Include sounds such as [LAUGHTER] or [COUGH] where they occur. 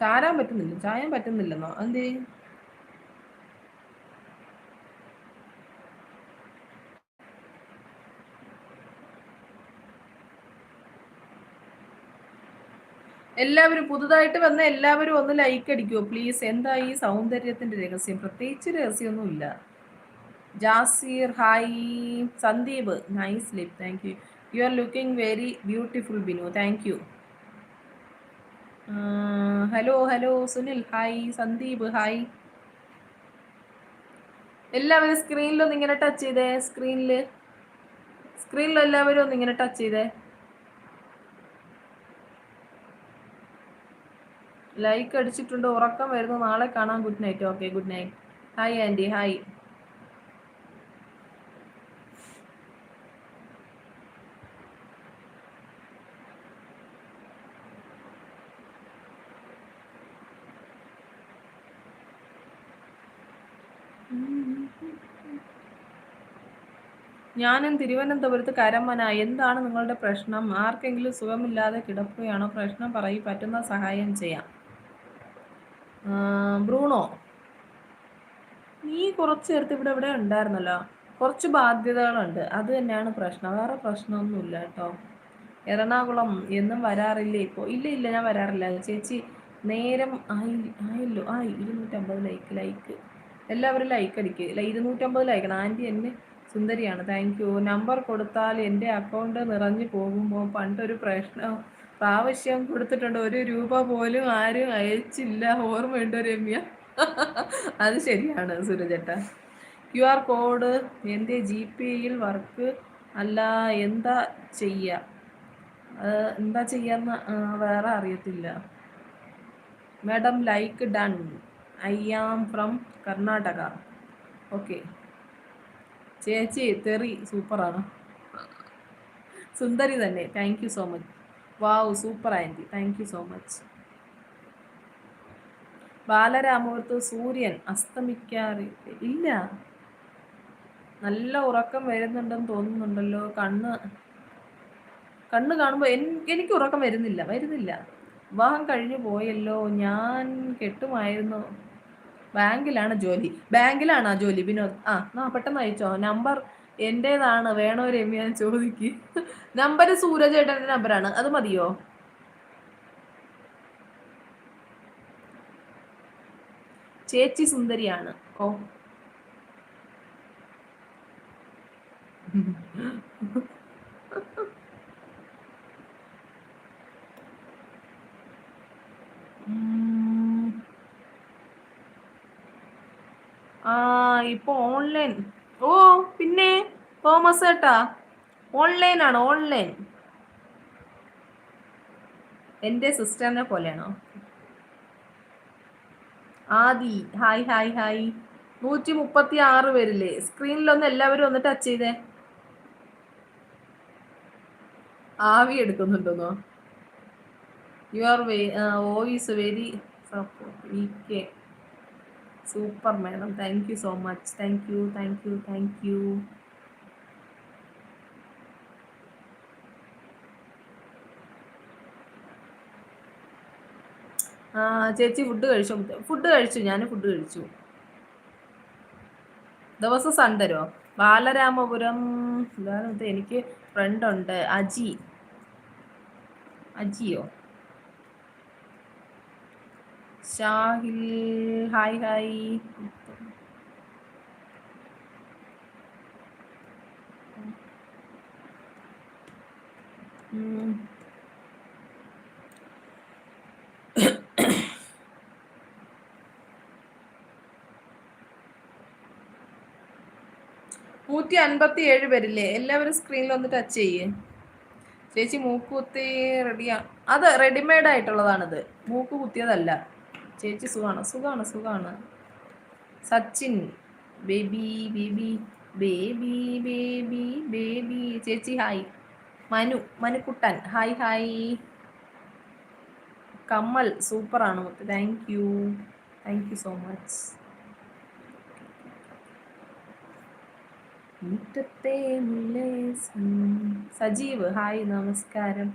ചാരാൻ പറ്റുന്നില്ല ചായാൻ പറ്റുന്നില്ലെന്നോ? എന്തേ എല്ലാവരും പുതുതായിട്ട് വന്ന എല്ലാവരും ഒന്ന് ലൈക്ക് അടിക്കുമോ പ്ലീസ് എന്താ ഈ സൗന്ദര്യത്തിന്റെ രഹസ്യം? പ്രത്യേകിച്ച് രഹസ്യമൊന്നുമില്ല. Jaseer hi Sandeep nice lip thank you you are looking very beautiful Binu thank you hello hello Sunil. Hi Sandeep. Hi. എല്ലാവരും സ്ക്രീനിലൊന്ന് ഇങ്ങനെ ടച്ച് ചെയ്തേ സ്ക്രീനിൽ സ്ക്രീനിൽ എല്ലാവരും ഒന്ന് ഇങ്ങനെ ടച്ച് ചെയ്തേ. ലൈക്ക് അടിച്ചിട്ടുണ്ട്. ഉറക്കം വരുന്നു. നാളെ കാണാം. Good night okay good night hi aunty hi ഞാനും തിരുവനന്തപുരത്ത് കരമന എന്താണ് നിങ്ങളുടെ പ്രശ്നം? ആർക്കെങ്കിലും സുഖമില്ലാതെ കിടക്കുകയാണോ? പ്രശ്നം പറയും പറ്റുന്ന സഹായം ചെയ്യാം. ബ്രൂണോ? നീ കുറച്ച് നേരത്തെ ഇവിടെ ഇവിടെ ഉണ്ടായിരുന്നല്ലോ. കുറച്ച് ബാധ്യതകളുണ്ട്. അത് തന്നെയാണ് പ്രശ്നം. വേറെ പ്രശ്നമൊന്നുമില്ല കേട്ടോ. എറണാകുളം എന്നും വരാറില്ലേ ഇപ്പോൾ ഇല്ല ഇല്ല ഞാൻ വരാറില്ല. ചേച്ചി നേരം ആയി ആയല്ലോ. ആയി ഇരുന്നൂറ്റമ്പത് ലൈക്ക് ലൈക്ക്. എല്ലാവരും ലൈക്ക് അടിക്കുക ഇരുന്നൂറ്റമ്പത് ലൈക്കണം ആന്റി എന്നെ സുന്ദരിയാണ്. താങ്ക് യു നമ്പർ കൊടുത്താൽ എന്റെ അക്കൗണ്ട് നിറഞ്ഞു പോകുമ്പോൾ പണ്ടൊരു പ്രശ്നം. പ്രാവശ്യം കൊടുത്തിട്ടുണ്ട്. ഒരു രൂപ പോലും ആരും അയച്ചില്ല. ഓർമ്മയുണ്ടോ രമ്യ? [LAUGHS] അത് ശരിയാണ് സുരജേട്ട. ക്യു ആർ കോഡ് എന്റെ ജി പേയിൽ വർക്ക് അല്ല. എന്താ ചെയ്യുക എന്താ ചെയ്യാന്ന് വേറെ അറിയത്തില്ല. Madam like done I am from Karnataka. Okay. ചേച്ചി തെറി സൂപ്പറാണ്. സുന്ദരി തന്നെ. Thank you so much. Wow super aunty. Thank you so much. ബാലരാമപുരത്ത് സൂര്യൻ അസ്തമിക്കാറില്ല ഇല്ല. നല്ല ഉറക്കം വരുന്നുണ്ടെന്ന് തോന്നുന്നുണ്ടല്ലോ. കണ്ണ് കണ്ണ് കാണുമ്പോൾ എനിക്ക് ഉറക്കം വരുന്നില്ല. വരുന്നില്ല. വിവാഹം കഴിഞ്ഞു പോയല്ലോ. ഞാൻ കെട്ടുമായിരുന്നു. ബാങ്കിലാണ് ജോലി. ബാങ്കിലാണ് ജോലി? വിനോദ്. ആ ആ പെട്ടെന്ന് അയച്ചോ. നമ്പർ എന്റേതാണ് വേണോ രമ്യ ഞാൻ ചോദിക്ക്. നമ്പർ സൂരജ് ഏട്ടന്റെ നമ്പറാണ്. അത് മതിയോ? ചേച്ചി സുന്ദരിയാണ്. ഓ. ഇപ്പൊ ഓൺലൈൻ ഓ പിന്നെ തോമസ് ഏട്ടാ ഓൺലൈൻ ആണ്? ഓൺലൈൻ എന്റെ സിസ്റ്ററിനെ പോലെയാണോ? ആദി ഹായ് ഹായ് ഹായ് നൂറ്റി മുപ്പത്തി ആറ് പേരില്ലേ? സ്ക്രീനിലൊന്ന് എല്ലാവരും ഒന്ന് ടച്ച് ചെയ്തേ. ആവി എടുക്കുന്നുണ്ടെന്നോ? You are way voice very support V K super madam. Thank you so much thank you thank you thank you ആ ചേച്ചി ഫുഡ് കഴിച്ചു? ഫുഡ് കഴിച്ചു ഞാൻ ഫുഡ് കഴിച്ചു. ദിവസം സണ്ടരോ ബാലരാമപുരം എനിക്ക് ഫ്രണ്ട് ഉണ്ട് Aji. Ajio? Shahil hi hi. നൂറ്റി അൻപത്തി ഏഴ് പേരില്ലേ? എല്ലാവരും സ്ക്രീനിൽ ഒന്ന് ടച്ച് ചെയ്യേ. ചേച്ചി മൂക്ക് കുത്തി റെഡിയാ അത് റെഡിമെയ്ഡ് ആയിട്ടുള്ളതാണിത്. മൂക്ക് കുത്തിയതല്ല. ചേച്ചി സുഖമാണ് സുഖമാണ് സുഖമാണ് Sachin baby baby baby baby baby. ചേച്ചി hi. Manu Manukuttan. Hi hi. കമ്മൽ സൂപ്പറാണ്. Thank you thank you so much മുറ്റത്തെ സജീവ് ഹായ് നമസ്കാരം.